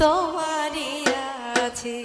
তোমারই আছে।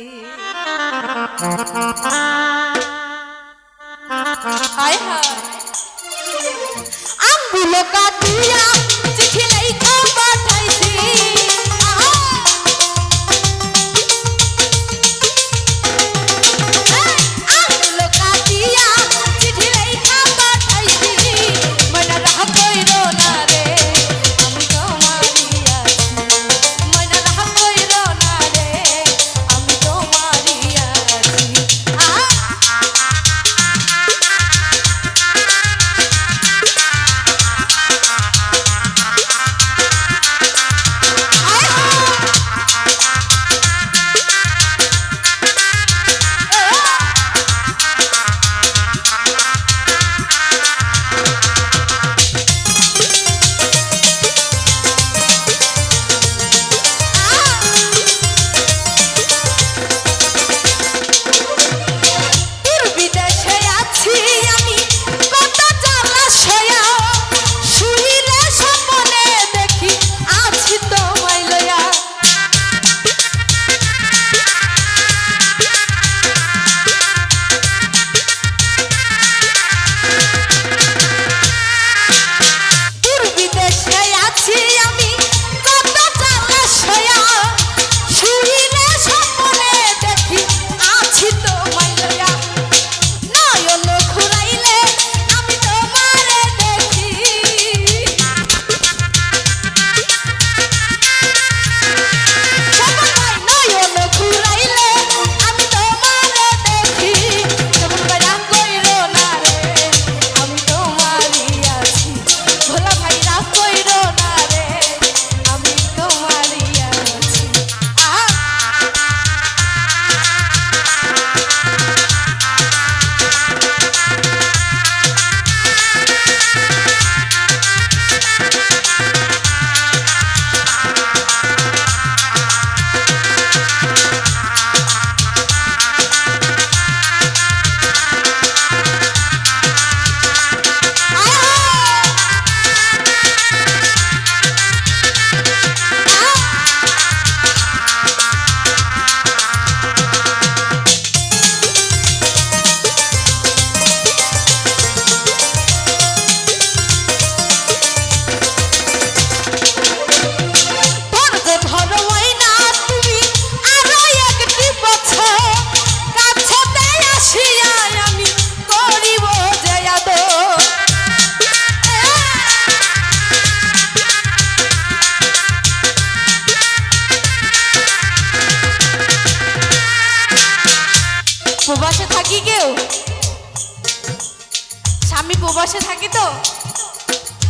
বসে থাকি তো?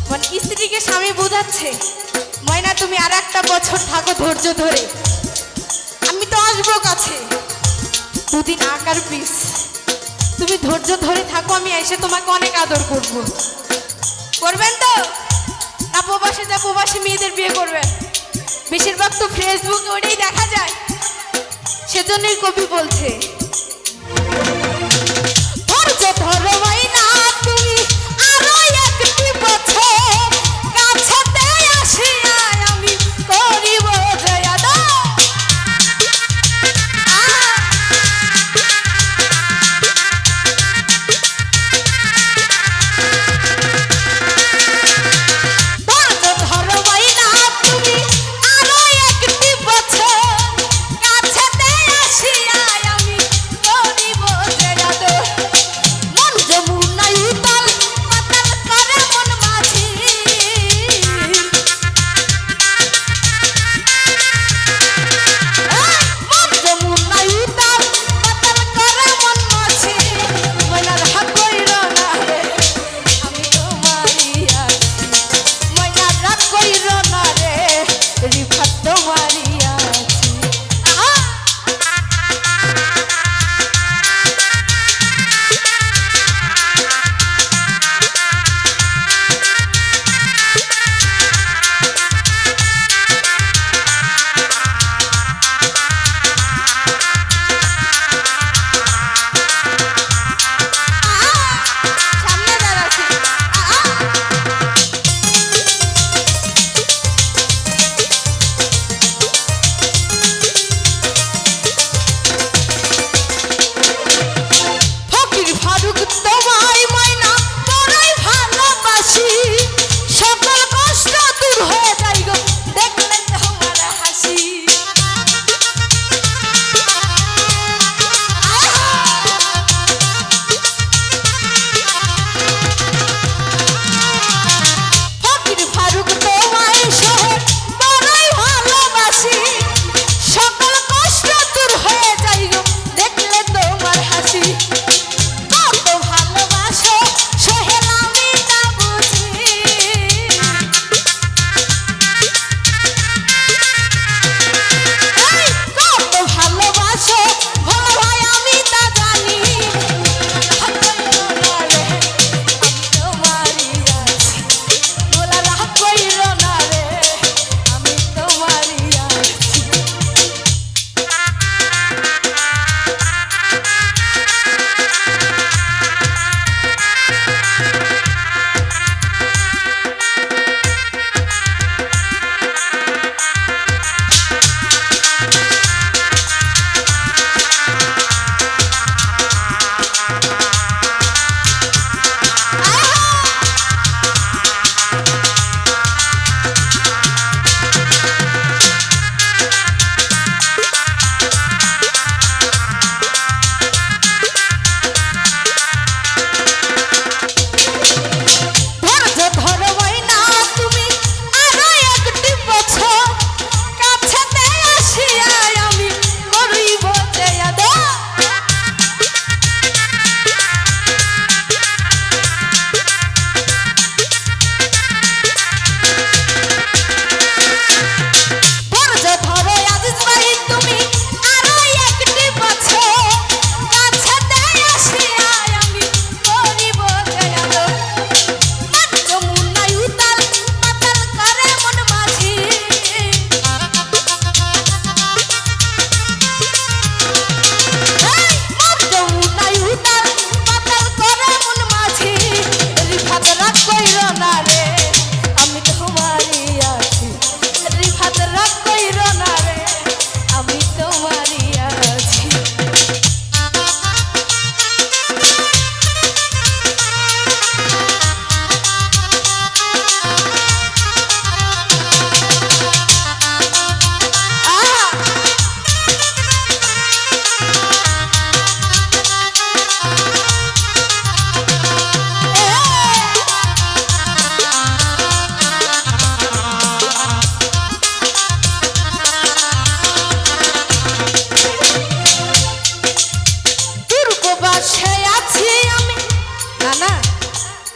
মানে স্ত্রীকে স্বামী বোঝাচ্ছে। ময়না, তুমি আর একটা বছর থাকো ধৈর্য ধরে। আমি তো আসব কাছে। দুদিন আকার পিস। তুমি ধৈর্য ধরে থাকো, আমি এসে তোমাকে অনেক আদর করব। করবেন তো? না, প্রবাসে যা প্রবাসী মেয়েদের বিয়ে করবেন। বেশিরভাগ তো ফেসবুকে ওটাই দেখা যায়। সেজন্যই কবি বলছে, ধৈর্য ধরো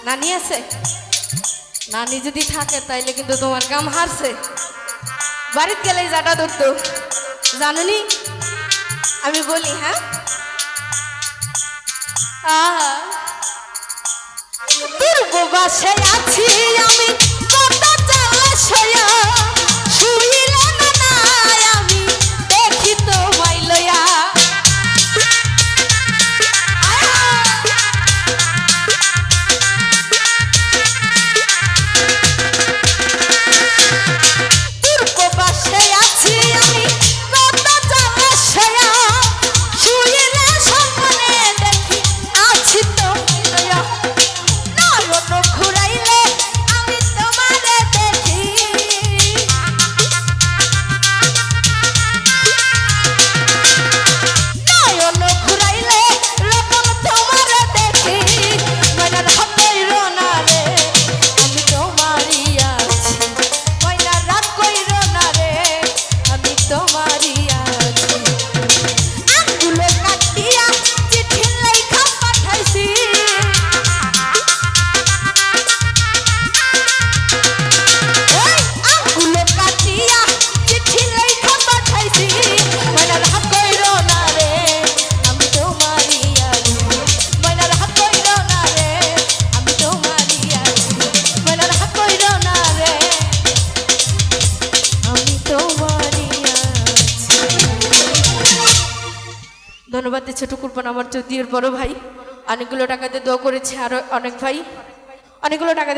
নানি আছে? নানি যদি থাকে, তাইলে কিন্তু তোমার গাম হারছে। বাড়িতে গেলে যাটা ধরত। জানুনি? আমি বলি হ্যাঁ? আহা। দুর্গবাসে আছি আমি চালাশে ছোট কুরবান আমার চৌধুরীর বড় ভাই। অনেকগুলো টাকাতে দোয়া করেছে আরও অনেক ভাই। অনেকগুলো টাকা